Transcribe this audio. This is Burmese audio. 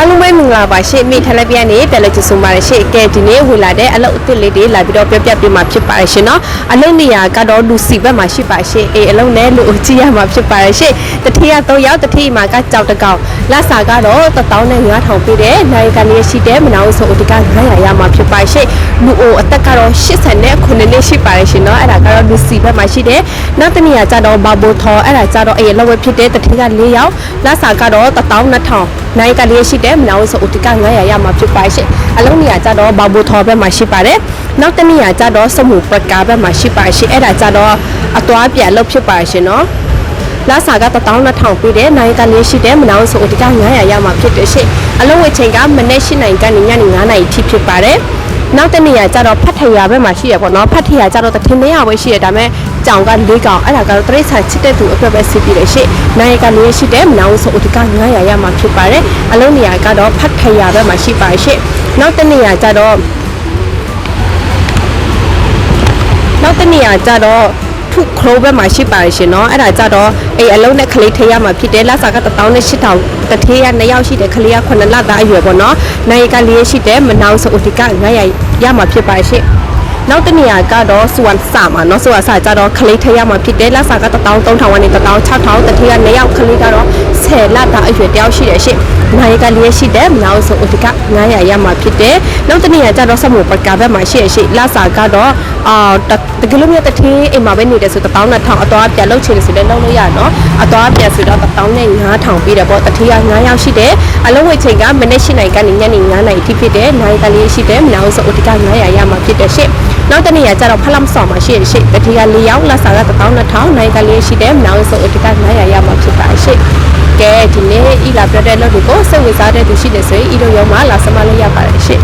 အားလုံးပဲမင်္ဂလာပါရှေ့မိထလက်ပြနေပြန်လဲကြဆိုပါရရှေ့ကဲဒီနေ့ဝင်လာတဲ့အလုပ်အသစ်လေးတွေလာပြီးတော့ပြပြပြမှာဖြစ်ပါရရှင်နော်အလုပ်နေရာကတော့လူစီဘက်မှာရှိပါရှေ့အေးအလုပ်နဲ့လူအကြည့်ရမှာဖြစ်ပါရရှေ့တတိယတော့ရောက်တတိမှာကကြောက်တကောင်လက်စာကတော့15000ပေးတယ်နိုင်ကနေရှိတဲ့မနောင်ဆိုအတက900ရမှာဖြစ်ပါရှေ့လူအိုအသက်ကတော့80နဲ့9နှစ်ရှိပါရရှင်နော်အဲ့ဒါကတော့လူစီဘက်မှာရှိတယ်နောက်တနည်းကကြတော့ဘာဘိုထော်အဲ့ဒါကြတော့အေးအလုပ်ဝဖြစ်တဲ့တတိက4ရောက်လက်စာကတော့12000နိုင်ကလေးရှိတယ်မနာဝဆိုဥတက900ရမှာဖြစ်ပါရှိအလုံးနေရာကြတော့ဘာဘူထော်ဘက်မှာရှိပါတယ်နောက်တစ်နေရာကြတော့စမှုပကာဘက်မှာရှိပါရှိအဲ့ဒါကြတော့အသွားပြန်လို့ဖြစ်ပါရှင်နော်လာစာက12000ပေးတယ်နိုင်ကလေးရှိတယ်မနာဝဆိုဥတက900ရမှာဖြစ်တယ်ရှိအလုံးဝချိန်ကမနေ့8နိုင်ကနေညနေ9နိုင်ထိဖြစ်ပါတယ် နောက်တစ်နေရာကျတော့ဖတ်ထရာဘက်မှာရှိရပေါ့နော်ဖတ်ထရာကျတော့တထင်းနေရပဲရှိရဒါပေမဲ့ကြောင်က၄ကောင်အဲ့ဒါကတော့တရိတ်ဆန်ချစ်တဲ့သူအတွက်ပဲစီးပြီးတယ်ရှေ့နိုင်ကလေးရှိတယ်မနောင်ဆိုဥဒက900ရမှာဖြစ်ပါတယ်အလုံးနေရာကတော့ဖတ်ထရာဘက်မှာရှိပါရှေ့နောက်တစ်နေရာကျတော့နောက်တစ်နေရာကျတော့ ထုခရိုးဘက်မှာရှိပါရှင်เนาะအဲ့ဒါကြတော့အေးအလုံးနဲ့ကလေးထေးရမှာဖြစ်တယ်လက်စာက18000တထေးရ2ယောက်ရှိတယ်ကလေးက9လသားအရွယ်ပေါ့เนาะနိုင်ကလေးရှိတယ်မနောင်ဆိုဥဒက900ရမှာဖြစ်ပါရှေ့ နောက်တစ်နေရာကတော့စဝန်စာမှာเนาะစဝန်စာကြတော့ခလေးထရမှာဖြစ်တယ်လက်စာက13000ကနေ16000တတိယနှစ်ယောက်ခလေးကတော့10လတာအရွယ်တယောက်ရှိတယ်ရှင့်နိုင်ကလေးရှိတယ်မနောက်ဆိုဥဒက900ရမှာဖြစ်တယ်နောက်တစ်နေရာကြတော့စမှုပကာဘက်မှာရှိရရှိလက်စာကတော့အာတကယ်လို့မြတ်တထေးအိမ်မှာပဲနေတယ်ဆို12000အသွားပြန်လုပ်ချင်တယ်ဆိုလည်းလုပ်လို့ရเนาะအသွားပြန်ဆိုတော့15000ပြီးတယ်ပေါ့တထေးက9ယောက်ရှိတယ်အလုံးဝချိန်ကမနေ့8နိုင်ကနေညနေ9နိုင်အထိဖြစ်တယ်နိုင်ကလေးရှိတယ်မနောက်ဆိုဥဒက900ရမှာဖြစ်တယ်ရှင့် နောက်တနေ့ကကျတော့ဖလမ်ဆော်မှာရှိရရှိတတိက၄ယောက်လက်စာက12000နိုင်ကလေးရှိတယ်နောက်ဆိုအတက900ရမှာဖြစ်ပါရှိကဲဒီနေ့ဤလာပြတဲ့လို့ဒီကိုစိတ်ဝင်စားတဲ့သူရှိတယ်ဆိုရင်ဤတို့ရုံမှာလာစမလို့ရပါတယ်ရှိ